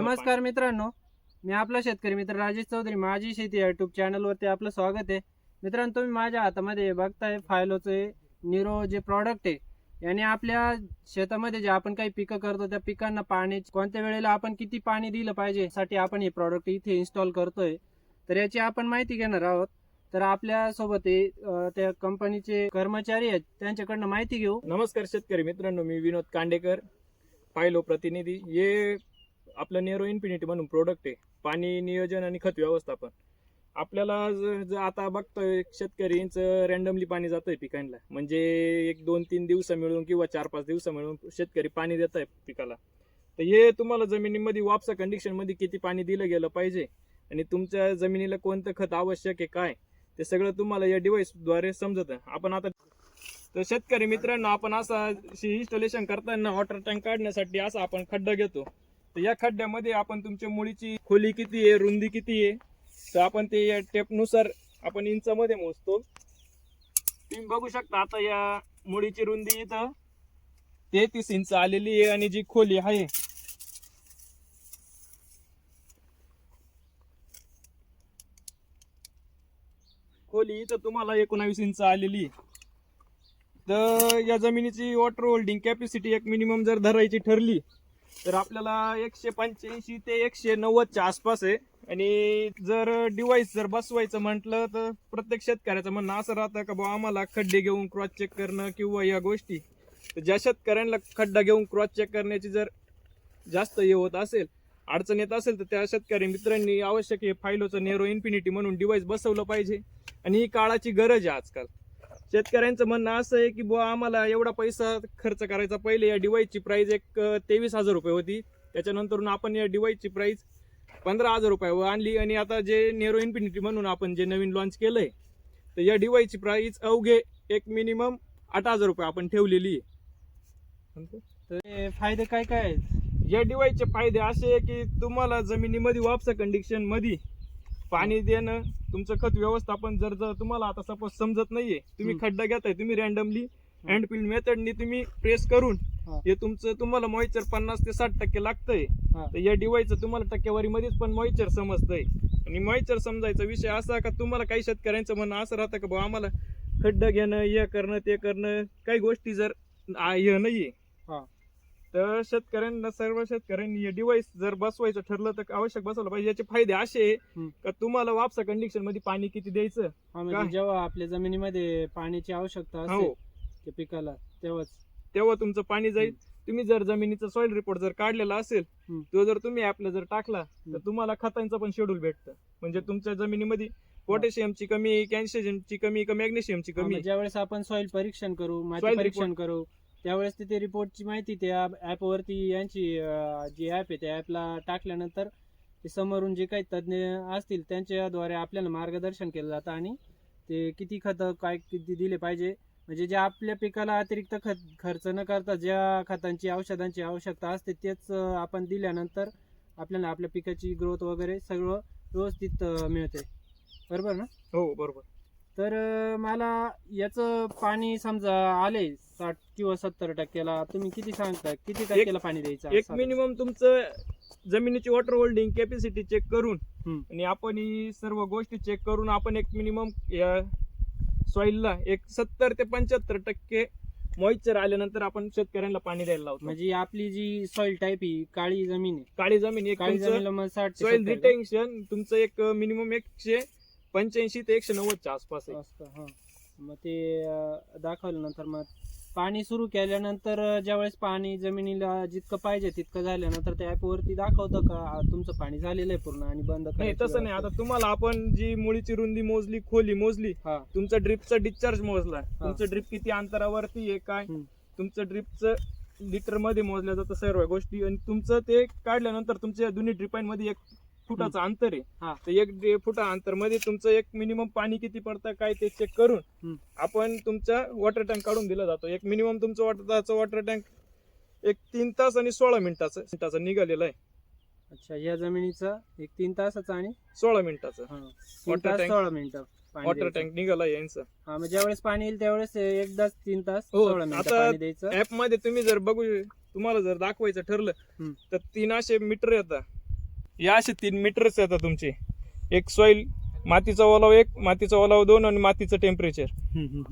नमस्कार मित्रांनो. मी आपला शेतकरी मित्र राजेश चौधरी. माझी शेती या युट्यूब चॅनलवरती आपलं स्वागत आहे. मित्रांनो तुम्ही माझ्या हातामध्ये बघताय फायलोचे निरो जे प्रॉडक्ट आहे याने आपल्या शेतामध्ये जे आपण काही पिकं करतो त्या पिकांना पाणी कोणत्या वेळेला आपण किती पाणी दिलं पाहिजे साठी आपण हे प्रॉडक्ट इथे इन्स्टॉल करतोय. तर याची आपण माहिती घेणार आहोत. तर आपल्यासोबत अं, त्या कंपनीचे कर्मचारी आहेत त्यांच्याकडनं माहिती घेऊ. नमस्कार शेतकरी मित्रांनो मी विनोद कांडेकर पायलो प्रतिनिधी. हे आपलं नेरो इन्फिनिटी म्हणून प्रोडक्ट आहे. पाणी नियोजन आणि खत व्यवस्थापन. आपल्याला जर आता बघतोय शेतकरीच रॅन्डमली पाणी जातंय पिकांना. म्हणजे एक दोन तीन दिवस मिळून किंवा चार पाच दिवस मिळून शेतकरी पाणी देत आहे पिकाला. तर हे तुम्हाला जमिनीमध्ये वापसा कंडिशनमध्ये किती पाणी दिलं गेलं पाहिजे? आणि तुमच्या जमिनीला कोणतं खत आवश्यक आहे काय? ते सगळं तुम्हाला या डिव्हाइसद्वारे समजतं. आपण आता तर शेतकरी मित्रांनो आपण असा इन्स्टॉलेशन करताना वॉटर टँक काढण्यासाठी असा आपण खड्डा घेतो. तर या खड्ड्यामध्ये आपण तुमच्या मुळीची खोली किती आहे रुंदी किती आहे तर आपण ते या टेपनुसार आपण इंचामध्ये मोजतो. तुम्ही बघू शकता आता या मुळीची रुंदी इथं तेहतीस इंच आलेली आहे आणि जी खोली आहे खोली इथं तुम्हाला एकोणावीस इंच आलेली आहे. तर या जमिनीची वॉटर होल्डिंग कॅपॅसिटी एक मिनिमम जर धरायची ठरली तर आपल्याला एकशे पंच्याऐंशी ते एकशे नव्वदच्या आसपास आहे. आणि जर डिव्हाइस जर बसवायचं म्हटलं तर प्रत्येक शेतकऱ्याचं म्हणणं असं राहतं का बाबा आम्हाला खड्डे घेऊन क्रॉस चेक करणं किंवा या गोष्टी. तर ज्या शेतकऱ्यांना खड्डा घेऊन क्रॉस चेक करण्याची जर जास्त हे होत असेल अडचण येत असेल तर त्या शेतकरी मित्रांनी आवश्यक हे फायलोचं नेरो इन्फिनिटी म्हणून डिव्हाइस बसवलं पाहिजे. आणि ही काळाची गरज आहे आजकाल. शेतकऱ्यांचं म्हणणं असं आहे की बुवा आम्हाला एवढा पैसा खर्च करायचा. पहिले या डिवाईसची प्राईज एक तेवीस हजार रुपये होती. त्याच्यानंतर आपण या डिवाईसची प्राईज पंधरा हजार रुपयावर आणली. आणि आता जे नेरो इन्फिनिटी म्हणून आपण जे नवीन लॉन्च केलंय तर या डिवाईसची प्राईज अवघे एक मिनिमम आठ हजार रुपये आपण ठेवलेली आहे. तर फायदे काय काय आहेत? या डिवाईसचे फायदे असे आहे की तुम्हाला जमिनीमध्ये वापसा कंडिशनमध्ये पाणी देणं तुमचं खत व्यवस्थापन जर जर तुम्हाला आता सपोज समजत नाहीये तुम्ही. खड्डा घेताय तुम्ही रॅन्डमली हँड पिल मेथडनी तुम्ही प्रेस करून हा. तुमचं तुम्हाला मॉइश्चर पन्नास ते साठ टक्के लागतंय. तर या डिव्हाइसचं तुम्हाला टक्केवारीमध्येच पण मॉइश्चर समजतंय आणि मॉइश्चर समजायचा विषय असा का तुम्हाला काही शेतकऱ्यांचं म्हणणं असं राहतं का बाबा आम्हाला खड्डा घेणं हे करणं ते करणं काही गोष्टी जर हे नाहीये. तर शेतकऱ्यांना सर्व शेतकऱ्यांनी हे डिव्हाइस जर बसवायचं ठरलं तर आवश्यक बसवलं पाहिजे. याचे फायदे असे. का तुम्हाला वापसा कंडिशनमध्ये पाणी किती द्यायचं? हा म्हणजे काय? जेव्हा आपल्या जमिनीमध्ये पाण्याची आवश्यकता असेल हो त्या पिकाला तेव्हाच. तेव्हा तुमचं पाणी जाईल. तुम्ही जर जमिनीचा सॉइल रिपोर्ट जर काढलेला असेल हम्म. तो जर तुम्ही ऍपला जर टाकला तर हम्म. तुम्हाला खतांचं पण शेड्यूल भेटतं. म्हणजे तुमच्या जमिनीमध्ये पोटॅशियमची कमी कॅल्शियमची कमी का मॅग्नेशियमची हा, कमी? ज्यावेळेस आपण सॉइल परीक्षण करू माती Soil परीक्षण करू त्यावेळेस तिथे रिपोर्टची माहिती त्या ॲपवरती यांची जी ॲप आहे त्या ॲपला टाकल्यानंतर ते समोरून जे काही तज्ज्ञ असतील त्यांच्याद्वारे आपल्याला मार्गदर्शन केलं जातं आणि ते किती खत काय किती दिले पाहिजे. म्हणजे जे आपल्या पिकाला अतिरिक्त खत खर्च न करता ज्या खतांची औषधांची आवश्यकता असते तेच आपण दिल्यानंतर आपल्याला आपल्या पिकाची ग्रोथ वगैरे सगळं व्यवस्थित मिळते. बरोबर ना? हो बरोबर. तर मला याचं पाणी समजा आले साठ किंवा सत्तर टक्क्याला तुम्ही किती सांगता किती टक्क्याला पाणी द्यायचं एक साधारण? मिनिमम तुमचं जमिनीची वॉटर होल्डिंग कॅपॅसिटी चेक करून हम्म. आणि आपण ही सर्व गोष्टी चेक करून आपण एक मिनिमम सॉइलला एक सत्तर ते पंच्याहत्तर टक्के मॉइश्चर आल्यानंतर आपण शेतकऱ्यांना पाणी द्यायला लावतो म्हणजे आपली जी सॉइल टाईप ही काळी जमीन आहे काळी जमीन एक काळी तुमचं जमीनला मग साठ ते सॉइल 70 रिटेन्शन तुमचं एक मिनिमम एकशे पंच्याऐंशी ते एकशे नव्वदच्या आसपास आहे. असतं हा. मग ते अं, दाखवल्यानंतर मग पाणी सुरू केल्यानंतर अं, ज्यावेळेस पाणी जमिनीला जितकं पाहिजे तितकं झाल्यानंतर त्या ऍप वरती दाखवतं का आ, तुमचं पाणी झालेलं आहे पूर्ण आणि बंद नाही करायची तसं नाही. वेळ आता तुम्हाला आपण जी मुळीची रुंदी मोजली खोली मोजली हा. तुमचा ड्रिपचा डिस्चार्ज मोजला. तुमचं ड्रिप किती अंतरावरती आहे काय? हम्म. तुमचं ड्रिपचं लिटरमध्ये मोजल्या जातं सर्व गोष्टी आणि तुमचं ते काढल्यानंतर तुमच्या दोन्ही ड्रिपांमध्ये एक फुटाचं अंतर हा. आहे तर एक फुटा अंतरमध्ये तुमचं एक मिनिमम पाणी किती पडतं काय ते चेक करून. आपण तुमचा वॉटर टँक काढून दिला जातो एक मिनिमम तुमचं वॉटर वॉटर टँक एक तीन तास आणि सोळा मिनिटाचं मिनिटाचा निघालेला आहे अच्छा या जमिनीचं एक तीन तासाचं आणि सोळा मिनिटाचं तास tank. सोळा मिनिटं वॉटर. टँक निघाला यांचं हा मग ज्यावेळेस पाणी येईल त्यावेळेस एकदाच तीन तास हो, सोळा मिनिटं द्यायचं ऍपमध्ये तुम्ही जर बघू तुम्हाला जर दाखवायचं ठरलं. तर तीन असे मीटर येतात या असे तीन मीटर्स येतात तुमचे. एक सॉइल मातीचा ओलाव एक मातीचा ओलाव दोन आणि मातीचं टेम्परेचर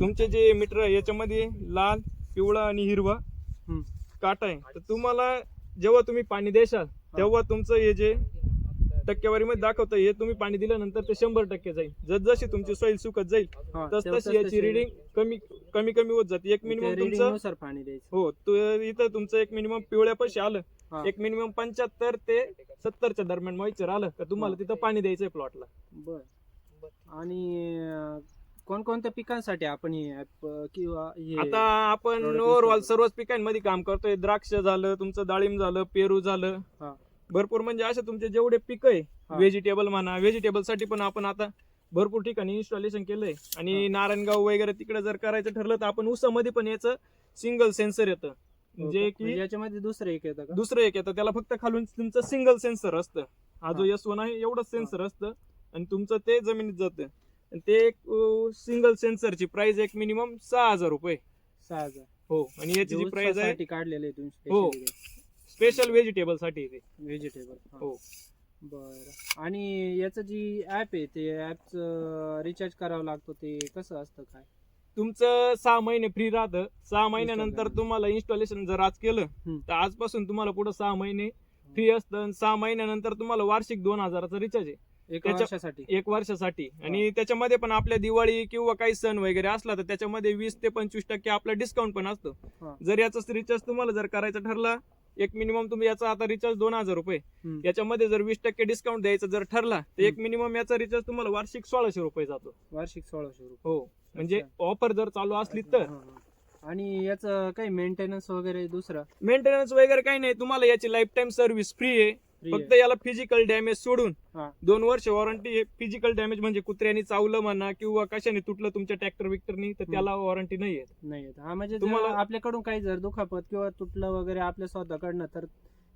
तुमचे जे मीटर आहे याच्यामध्ये लाल पिवळा आणि हिरवा. काटा आहे. तर तुम्हाला जेव्हा तुम्ही पाणी देशाल तेव्हा तुमचं हे जे टक्केवारीमध्ये दाखवतं हे तुम्ही पाणी दिल्यानंतर ते शंभर टक्के जाईल. जस जशी तुमची सॉइल सुकत जाईल तस तशी याची रिडिंग कमी कमी कमी होत जाते. एक मिनिमम तुमचं हो तु- इथं तुमचं एक मिनिमम पिवळ्या पैसे आलं हा. एक मिनिमम पंच्याहत्तर ते सत्तरच्या दरम्यान मॉइश्चर आलं तर तुम्हाला. तिथं पाणी द्यायचंय प्लॉटला बर आणि अं, कोणकोणत्या पिकांसाठी आपण हे किंवा हे आता आपण product use ओव्हरऑल करतो. सर्वच पिकांमध्ये काम करतोय द्राक्ष झालं तुमचं डाळिंब झालं पेरू झालं हा. भरपूर म्हणजे असे तुमचे जेवढे पीक आहे हा. व्हेजिटेबल म्हणा व्हेजिटेबलसाठी पण आपण आता भरपूर ठिकाणी इन्स्टॉलेशन केलंय आणि. नारायणगाव वगैरे तिकडे जर करायचं ठरलं तर आपण ऊसामध्ये पण याचं सिंगल सेन्सर येतं जे का? म्हणजे याच्यामध्ये दुसरं एक येतं का? दुसरं एक येतं. त्याला फक्त खालून तुमचं सिंगल सेन्सर असतं. हा जो. एस वन आहे एवढंच सेन्सर असतं आणि तुमचं ते जमिनीत जातं. आणि ते एक सिंगल सेन्सरची प्राइस एक मिनिमम सहा हजार रुपये. सहा हजार. हो आणि याची जी प्राइस आहे काढलेले आहे तुम्ही हो. स्पेशल व्हेजिटेबलसाठी ते. व्हेजिटेबल हो. बर. आणि याचं जी ऍप आहे ते ऍपचं रिचार्ज करावं लागतो ते कसं असतं काय? तुमचं सहा महिने फ्री राहतं. सहा महिन्यानंतर. तुम्हाला इन्स्टॉलेशन जर आज केलं. तर आजपासून तुम्हाला पुढे सहा महिने फ्री असतं आणि सहा महिन्यानंतर तुम्हाला वार्षिक दोन हजाराचा रिचार्ज आहे. एका वर्षासाठी. एक वर्षासाठी. आणि त्याच्यामध्ये पण आपल्या दिवाळी किंवा काही सण वगैरे असला तर त्याच्यामध्ये वीस ते पंचवीस टक्के आपला डिस्काउंट पण असतो. जर याचा रिचार्ज तुम्हाला जर करायचा ठरला एक मिनिमम तुम्ही याचा आता रिचार्ज दोन हजार रुपये. याच्यामध्ये जर वीस टक्के डिस्काउंट द्यायचा जर ठरला तर एक मिनिमम याचा रिचार्ज तुम्हाला वार्षिक सोळाशे रुपये जातो. वार्षिक सोळाशे रुपये. हो. म्हणजे. ऑफर जर चालू असली तर. आणि याचं काही मेंटेनन्स वगैरे दुसरं मेंटेनन्स वगैरे काही नाही तुम्हाला याची लाईफ टाईम सर्व्हिस फ्री आहे फक्त? याला फिजिकल डॅमेज सोडून. दोन वर्ष वॉरंटी आहे फिजिकल डॅमेज म्हणजे कुत्र्यानी चावलं म्हणा किंवा कशाने तुटलं तुमच्या ट्रॅक्टर विक्टरनी तर त्याला वॉरंटी नाही नाही. हा म्हणजे तुम्हाला- आपल्याकडून काही जर दुखापत किंवा तुटलं वगैरे आपल्या स्वतःकडनं तर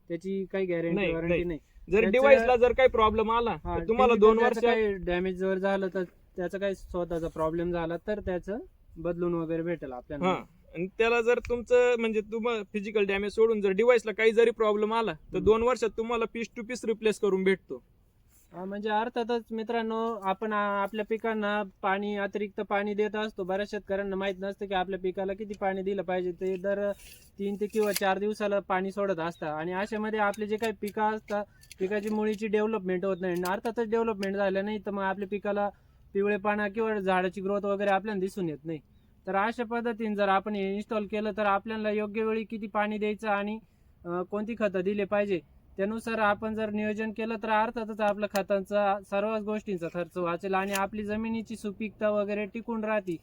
त्याची काही गॅरंटी नाही, वॉरंटी नाही. जर डिव्हाइसला जर काही प्रॉब्लेम आला तुम्हाला दोन वर्ष डॅमेज जर झालं तर त्याचा काही स्वतःचा प्रॉब्लेम झाला तर त्याचं बदलून वगैरे भेटेल हा. आपल्याला आणि त्याला जर तुमचं म्हणजे तुम्हाला फिजिकल डॅमेज सोडून जर डिव्हाइसला काही जरी प्रॉब्लेम आला तर. दोन वर्षात तुम्हाला पीस टू पीस रिप्लेस करून भेटतो. हा, म्हणजे अर्थातच मित्रांनो आपण आ- आपल्या पिकांना पाणी अतिरिक्त पाणी देत असतो. बऱ्याच शेतकऱ्यांना माहीत नसतं की आपल्या पिकाला किती पाणी दिलं पाहिजे. ते दर तीन ते किंवा चार दिवसाला पाणी सोडत असतात. आणि अशामध्ये आपले जे काही पिकं असतात पिकाची मुळीची डेव्हलपमेंट होत नाही. आणि अर्थातच डेव्हलपमेंट झालं नाही तर मग आपल्या पिकाला पिवळेपणा किंवा झाडाची ग्रोथ वगैरे आपल्याला दिसून येत नाही. तर अशा पद्धतीने जर आपण हे इन्स्टॉल केलं तर आपल्याला योग्य वेळी किती पाणी द्यायचं आणि कोणती खतं दिली पाहिजे त्यानुसार आपण जर नियोजन केलं तर अर्थातच आपल्या खतांचा सर्वच गोष्टींचा खर्च वाचेल आणि आपली जमिनीची सुपीकता वगैरे टिकून राहते.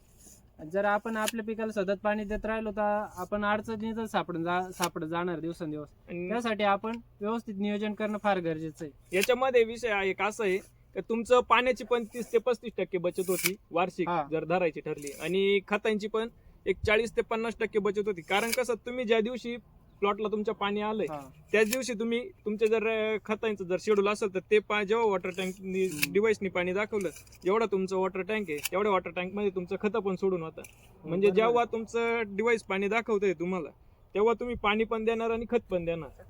जर आपण आपल्या पिकाला सतत पाणी देत राहिलो तर आपण अडचणीतच सापडून जा सापडत जाणार दिवसेंदिवस. त्यासाठी आपण व्यवस्थित नियोजन करणं फार गरजेचं आहे. याच्यामध्ये विषय एक असा आहे तुमचं पाण्याची पण तीस ते पस्तीस टक्के बचत होती वार्षिक हा. जर धरायची ठरली आणि खतांची पण एक चाळीस ते पन्नास टक्के बचत होती कारण कसं तुम्ही ज्या दिवशी प्लॉटला तुमच्या पाणी आलंय हा. त्याच दिवशी तुम्ही तुमचे जर अं, खतांचं जर शेड्यूल असेल तर ते पा- जेव्हा वॉटर टँक डिवाइसनी पाणी दाखवलं जेवढा तुमचं वॉटर टँक आहे तेवढ्या वॉटर टँकमध्ये तुमचं खतं पण सोडून होतं म्हणजे बरोबर. जेव्हा तुमचं डिवाइस पाणी दाखवतंय तुम्हाला तेव्हा तुम्ही पाणी पण देणार आणि खत पण देणार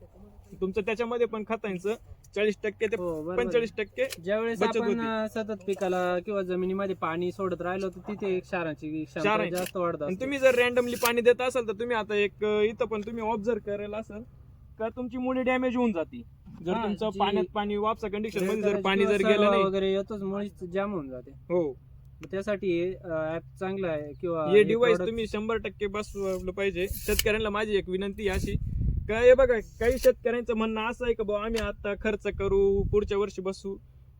तुमचं त्याच्यामध्ये पण खतांचं चाळीस टक्के ते हो, बरोबर. पंचेचाळीस टक्के ज्यावेळेस बचत आपण होती. अं, सतत पिकाला किंवा जमिनीमध्ये पाणी सोडत राहिलो तर तिथे एक क्षारांची क्षमता क्षारांची. जास्त वाढत आणि असते. तुम्ही जर रॅन्डमली पाणी देत असाल तर तुम्ही आता एक अं, इथं पण तुम्ही ऑब्झर्व करायला असाल का तुमची मुळी डॅमेज होऊन जाते जर हा, तुमचं जी- पाण्यात पाणी वापसा कंडिशनमध्ये जर पाणी किंवा जर गेलं सरवा नाही वगैरे येतोच मुळीच जाम होऊन जाते हो मग त्यासाठी ऍप चांगलं आहे किंवा हे डिवाइस product- तुम्ही शंभर टक्के बसवलं पाहिजे शेतकऱ्यांना माझी एक विनंती आहे अशी का हे बघा काही शेतकऱ्यांचं म्हणणं असं आहे का बाबा आम्ही आता खर्च करू पुढच्या वर्षी बसू?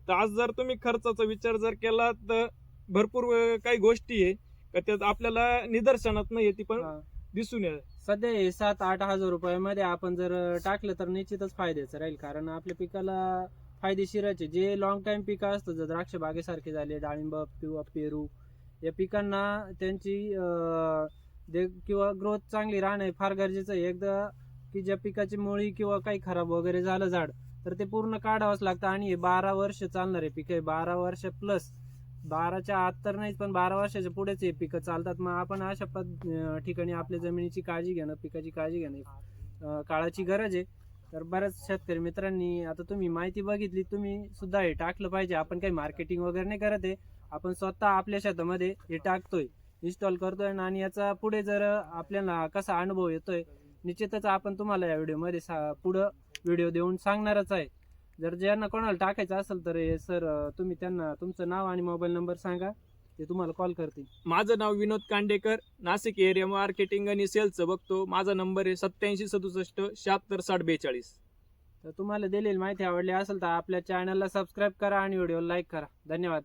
तर आज जर तुम्ही खर्चाचा विचार जर केला तर भरपूर काही गोष्टी आहे का त्यात आपल्याला निदर्शनात नाही ती पण. दिसून येत. सध्या हे सात आठ हजार रुपयामध्ये आपण जर टाकलं तर निश्चितच फायद्याचं राहील कारण आपल्या पिकाला फायदेशीरच आहे. जे लॉंग टाइम पिकं असतं जर द्राक्ष बागेसारखे झाले डाळिंब किंवा पेरू या पिकांना त्यांची दे किंवा ग्रोथ चांगली राहणं फार गरजेचं आहे. एकदा की ज्या पिकाची मुळी किंवा काही खराब वगैरे झालं झाड तर ते पूर्ण काढावंच लागतं. आणि हे बारा वर्ष चालणार आहे. पिकं बारा वर्ष प्लस बाराच्या आत तर नाहीच पण बारा वर्षाच्या पुढेच हे पिकं चालतात. मग आपण अशा पद ठिकाणी आपल्या जमिनीची काळजी घेणं पिकाची काळजी घेणं काळाची गरज आहे. तर बऱ्याच शेतकरी मित्रांनी आता तुम्ही माहिती बघितली तुम्ही सुद्धा हे टाकलं पाहिजे. आपण काही मार्केटिंग वगैरे नाही करत आहे. आपण स्वतः आपल्या शेतामध्ये हे टाकतोय इन्स्टॉल करतोय. आणि याचा पुढे जर आपल्याला कसा अनुभव येतोय निश्चितच आपण तुम्हाला या व्हिडिओमध्ये सा पुढं व्हिडिओ देऊन सांगणारच आहे. जर ज्यांना कोणाला टाकायचं असेल तर हे सर तुम्ही त्यांना तुमचं नाव आणि मोबाईल नंबर सांगा ते तुम्हाला कॉल करतील. माझं नाव विनोद कांडेकर नाशिक एरिया मार्केटिंग आणि सेल्सचं बघतो. माझा नंबर आहे सत्याऐंशी सदुसष्ट शहात्तर साठ बेचाळीस तर तुम्हाला दिलेली माहिती आवडली असेल तर आपल्या चॅनलला सबस्क्राईब करा आणि व्हिडिओला लाईक करा. धन्यवाद.